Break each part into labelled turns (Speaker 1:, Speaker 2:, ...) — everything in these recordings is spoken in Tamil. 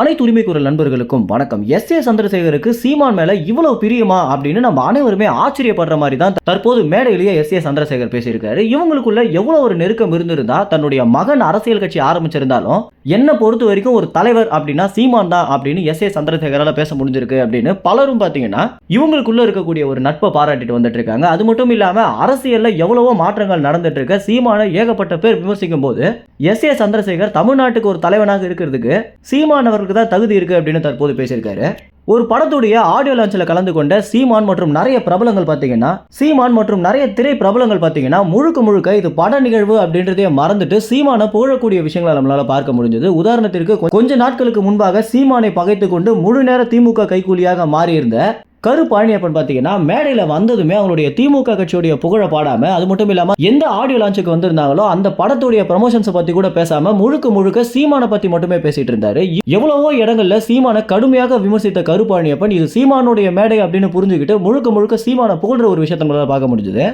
Speaker 1: அனைத்து உரிமை குரல் நண்பர்களுக்கும் வணக்கம். எஸ் ஏ சந்திரசேகருக்கு சீமான் மேல இவ்வளவு பிரியமா அப்படின்னு நம்ம அனைவருமே ஆச்சரியப்படுற மாதிரி தான் தற்போது மேடையிலேயே எஸ் ஏ சந்திரசேகர் பேசியிருக்காரு. இவங்களுக்குள்ள எவ்வளவு ஒரு நெருக்கம் இருந்திருந்தா தன்னுடைய மகன் அரசியல் கட்சி ஆரம்பிச்சிருந்தாலும் என்ன பொறுத்த வரைக்கும் ஒரு தலைவர் அப்படின்னா சீமான் தான் அப்படின்னு எஸ் ஏ சந்திரசேகரால பேச முடிஞ்சிருக்கு அப்படின்னு பலரும் பாத்தீங்கன்னா இவங்களுக்குள்ள இருக்கக்கூடிய ஒரு நட்பை பாராட்டிட்டு வந்துட்டு இருக்காங்க. அது மட்டும் இல்லாம அரசியல்ல எவ்வளவோ மாற்றங்கள் நடந்துட்டு இருக்க. சீமான ஏகப்பட்ட பேர் விமர்சிக்கும் போது எஸ் ஏ சந்திரசேகர் தமிழ்நாட்டுக்கு ஒரு தலைவனாக இருக்கிறதுக்கு சீமானவர் அவருக்கு தான் தகுதி இருக்குது அப்படின்னு தற்போது பேசியிருக்காரு. ஒரு படத்துடைய ஆடியோ லான்ச்சில் கலந்து கொண்ட சீமான் மற்றும் நிறைய பிரபலங்கள் பார்த்தீங்கன்னா சீமான் மற்றும் நிறைய திரை பிரபலங்கள் பார்த்தீங்கன்னா முழுக்க முழுக்க இது பட நிகழ்வு அப்படின்றதே மறந்துட்டு சீமானை புகழக்கூடிய விஷயங்களை நம்மளால பார்க்க முடிஞ்சது. உதாரணத்திற்கு கொஞ்ச நாட்களுக்கு முன்பாக சீமானை பகைத்து கொண்டு முழு நேர திமுக கைக்கூலியாக மாறியிருந்த கரு பழனியப்பன் பார்த்தீங்கன்னா மேடையில் வந்ததுமே அவங்களுடைய திமுக கட்சியுடைய புகழ பாடாமல் அது மட்டும் இல்லாமல் எந்த ஆடியோ லான்ச்சுக்கு வந்திருந்தாங்களோ அந்த படத்துடைய ப்ரமோஷன்ஸை பற்றி கூட பேசாமல் முழுக்க முழுக்க சீமானை பற்றி மட்டுமே பேசிட்டு இருந்தாரு. எவ்வளவோ இடங்கள்ல சீமானை கடுமையாக விமர்சித்த கரு பழனியப்பன் இது சீமானுடைய மேடை அப்படின்னு புரிஞ்சுக்கிட்டு முழுக்க முழுக்க சீமானை புகழ்ற ஒரு விஷயத்த நம்மளால பார்க்க முடிஞ்சுது.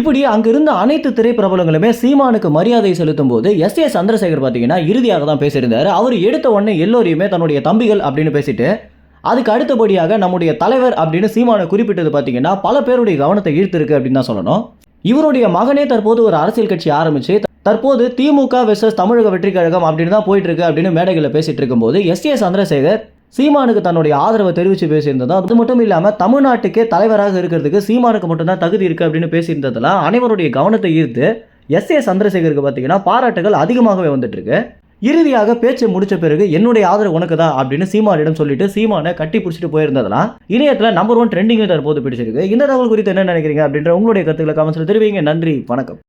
Speaker 1: இப்படி அங்கிருந்த அனைத்து திரைப்பிரபலங்களுமே சீமானுக்கு மரியாதை செலுத்தும் போது எஸ். ஏ. சந்திரசேகர் பார்த்தீங்கன்னா இறுதியாக தான் பேசியிருந்தார். அவர் எடுத்த உடனே எல்லோரையுமே தன்னுடைய தம்பிகள் அப்படின்னு பேசிட்டு அதுக்கு அடுத்தபடியாக நம்முடைய தலைவர் அப்படின்னு சீமானை குறிப்பிட்டது பார்த்தீங்கன்னா பல பேருடைய கவனத்தை ஈர்த்திருக்கு அப்படின்னு தான் சொல்லணும். இவருடைய மகனே தற்போது ஒரு அரசியல் கட்சி ஆரம்பிச்சு தற்போது திமுக வெர்சஸ் தமிழக வெற்றி கழகம் அப்படின்னு தான் போயிட்டு இருக்கு அப்படின்னு மேடைகளில் பேசிட்டு இருக்கும்போது எஸ் ஏ சந்திரசேகர் சீமானுக்கு தன்னுடைய ஆதரவை தெரிவித்து பேசியிருந்ததும் அது மட்டும் இல்லாமல் தமிழ்நாட்டுக்கே தலைவராக இருக்கிறதுக்கு சீமானுக்கு மட்டும்தான் தகுதி இருக்குது அப்படின்னு பேசியிருந்ததெல்லாம் அனைவருடைய கவனத்தை ஈர்த்து எஸ் ஏ சந்திரசேகருக்கு பார்த்தீங்கன்னா பாராட்டுகள் அதிகமாகவே வந்துட்டுருக்கு. இறுதியாக பேச்சை முடிச்ச பிறகு என்னுடைய ஆதரவு உனக்கு தான் அப்படின்னு சீமானிடம் சொல்லிட்டு சீமானை கட்டி பிடிச்சிட்டு போயிருந்ததெல்லாம் இணையத்தில் நம்பர் ஒன் ட்ரெண்டிங் தற்போது பிடிச்சிருக்கு. இந்த தகவல் குறித்து என்ன நினைக்கிறீங்க அப்படின்ற உங்களுடைய கருத்துக்களை கமெண்ட்ஸில் தெரிவிங்க. நன்றி வணக்கம்.